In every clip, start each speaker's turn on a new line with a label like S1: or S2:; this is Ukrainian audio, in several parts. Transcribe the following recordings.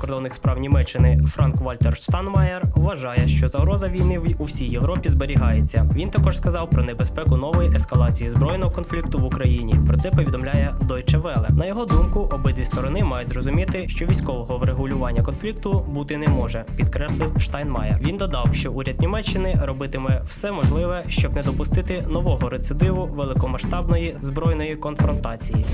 S1: закордонних справ Німеччини Франк Вальтер Штанмаєр вважає, що загроза війни у всій Європі зберігається. Він також сказав про небезпеку нової ескалації збройного конфлікту в Україні. Про це повідомляє Deutsche Welle. На його думку, обидві сторони мають зрозуміти, що військового врегулювання конфлікту бути не може, підкреслив Штайнмаєр. Він додав, що уряд Німеччини робитиме все можливе, щоб не допустити нового рецидиву великомасштабної збройної конфронтації.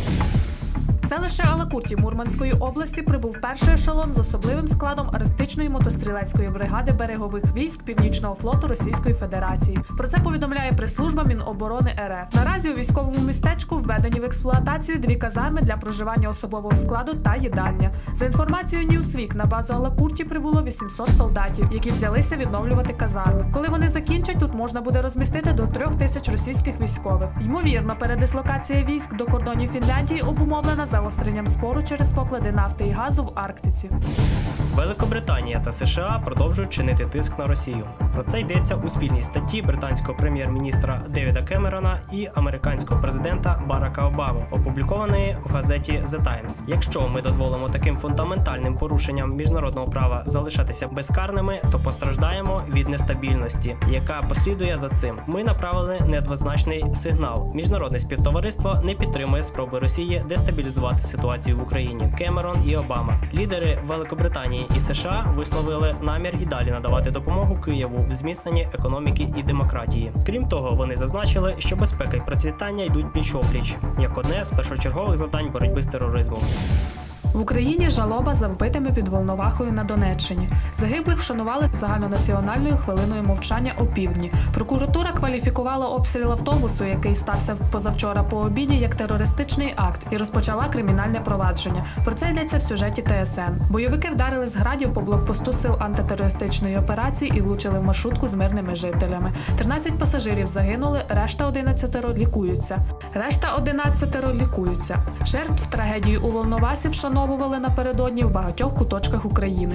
S2: Селище Алакурті Мурманської області прибув перший ешелон з особливим складом арктичної мотострілецької бригади берегових військ Північного флоту Російської Федерації. Про це повідомляє прес-служба Міноборони РФ. Наразі у військовому містечку введені в експлуатацію дві казарми для проживання особового складу та їдальня. За інформацією Newsweek, на базу Алакурті прибуло 800 солдатів, які взялися відновлювати казарми. Коли вони закінчать, тут можна буде розмістити до трьох тисяч російських військових. Ймовірно, передислокація військ до кордонів Фінляндії обумовлена загостренням спору через поклади нафти і газу в Арктиці.
S1: Великобританія та США продовжують чинити тиск на Росію. Про це йдеться у спільній статті британського прем'єр-міністра Девіда Кемерона і американського президента Барака Обами, опублікованої в газеті The Times. Якщо ми дозволимо таким фундаментальним порушенням міжнародного права залишатися безкарними, то постраждаємо від нестабільності, яка послідує за цим. Ми направили недвозначний сигнал. Міжнародне співтовариство не підтримує спроби Росії дестабілізувати ситуацію в Україні. Кемерон і Обама, лідери Великобританії і США, висловили намір і далі надавати допомогу Києву в зміцненні економіки і демократії. Крім того, вони зазначили, що безпека і процвітання йдуть пліч опліч як одне з першочергових завдань боротьби з тероризмом.
S2: В Україні жалоба за вбитими під Волновахою на Донеччині. Загиблих вшанували загальнонаціональною хвилиною мовчання опівдні. Прокуратура кваліфікувала обстріл автобусу, який стався позавчора по обіді, як терористичний акт, і розпочала кримінальне провадження. Про це йдеться в сюжеті ТСН. Бойовики вдарили з градів по блокпосту сил антитерористичної операції і влучили в маршрутку з мирними жителями. 13 пасажирів загинули, решта 11 лікуються. Решта 11 лікуються. Жертв трагедії у Волновасі вшановували напередодні в багатьох куточках України.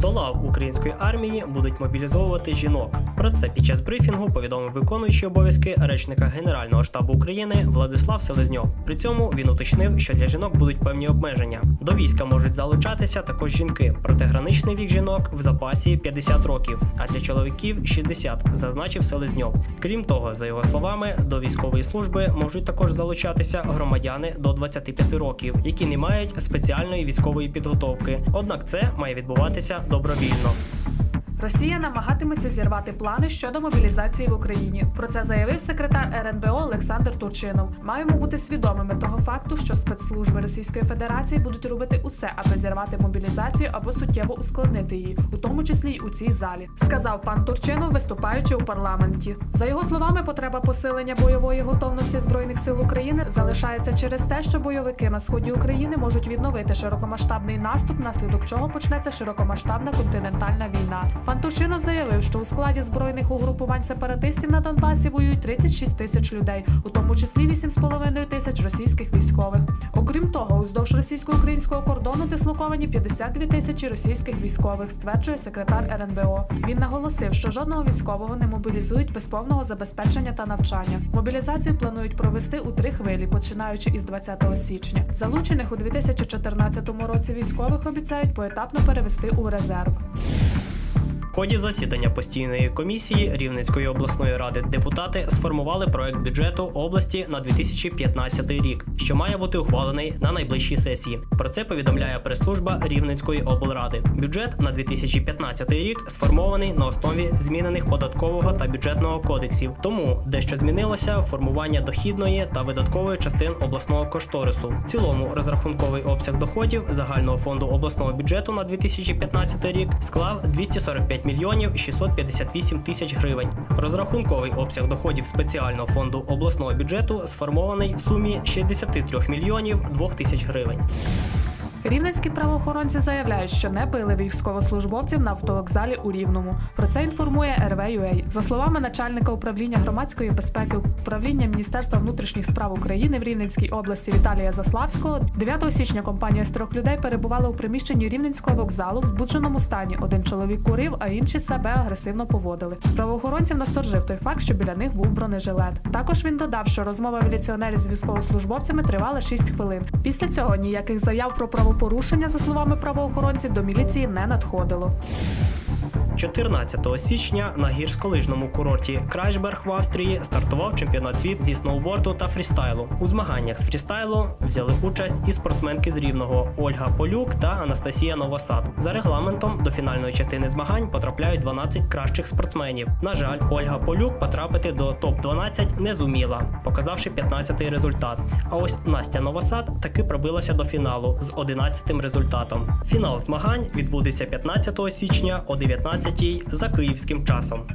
S1: До лав української армії будуть мобілізовувати жінок. Про це під час брифінгу повідомив виконуючий обов'язки речника Генерального штабу України Владислав Селезньов. При цьому він уточнив, що для жінок будуть певні обмеження. До війська можуть залучатися також жінки. Проте граничний вік жінок в запасі 50 років, а для чоловіків 60, зазначив Селезньов. Крім того, за його словами, до військової служби можуть також залучатися громадяни до 25 років, які не мають спеціальної військової підготовки. Однак це має відбуватися добровільно.
S2: Росія намагатиметься зірвати плани щодо мобілізації в Україні. Про це заявив секретар РНБО Олександр Турчинов. Маємо бути свідомими того факту, що спецслужби Російської Федерації будуть робити усе, аби зірвати мобілізацію або суттєво ускладнити її, у тому числі й у цій залі, сказав пан Турчинов, виступаючи у парламенті. За його словами, потреба посилення бойової готовності збройних сил України залишається через те, що бойовики на сході України можуть відновити широкомасштабний наступ, наслідок чого почнеться широкомасштабна континентальна війна. Пан Турчинов заявив, що у складі збройних угрупувань сепаратистів на Донбасі воюють 36 тисяч людей, у тому числі 8,5 тисяч російських військових. Окрім того, уздовж російсько-українського кордону дислоковані 52 тисячі російських військових, стверджує секретар РНБО. Він наголосив, що жодного військового не мобілізують без повного забезпечення та навчання. Мобілізацію планують провести у три хвилі, починаючи із 20 січня. Залучених у 2014 році військових обіцяють поетапно перевести у резерв.
S1: Ході засідання постійної комісії Рівненської обласної ради депутати сформували проект бюджету області на 2015 рік, що має бути ухвалений на найближчій сесії. Про це повідомляє прес-служба Рівненської облради. Бюджет на 2015 рік сформований на основі змінених податкового та бюджетного кодексів. Тому дещо змінилося формування дохідної та видаткової частин обласного кошторису. В цілому розрахунковий обсяг доходів загального фонду обласного бюджету на 2015 рік склав 245 мільйонів 658 тисяч гривень. Розрахунковий обсяг доходів спеціального фонду обласного бюджету сформований в сумі 63 мільйонів 2 тисяч гривень.
S2: Рівненські правоохоронці заявляють, що не били військовослужбовців на автовокзалі у Рівному. Про це інформує РВ.UA. За словами начальника управління громадської безпеки управління Міністерства внутрішніх справ України в Рівненській області Віталія Заславського, 9 січня компанія з трьох людей перебувала у приміщенні Рівненського вокзалу в збудженому стані. Один чоловік курив, а інші себе агресивно поводили. Правоохоронців насторожив той факт, що біля них був бронежилет. Також він додав, що розмова міліціонерів з військовослужбовцями тривала 6 хвилин. Після цього ніяких заяв про право правопорушення, за словами правоохоронців, до міліції не надходило.
S1: 14 січня на гірськолижному курорті Крайшберг в Австрії стартував чемпіонат світу зі сноуборду та фрістайлу. У змаганнях з фрістайлу взяли участь і спортсменки з рівного Ольга Полюк та Анастасія Новосад. За регламентом до фінальної частини змагань потрапляють 12 кращих спортсменів. На жаль, Ольга Полюк потрапити до топ 12 не зуміла, показавши 15-й результат. А ось Настя Новосад таки пробилася до фіналу з 11-тим результатом. Фінал змагань відбудеться 15 січня о 19 за київським часом.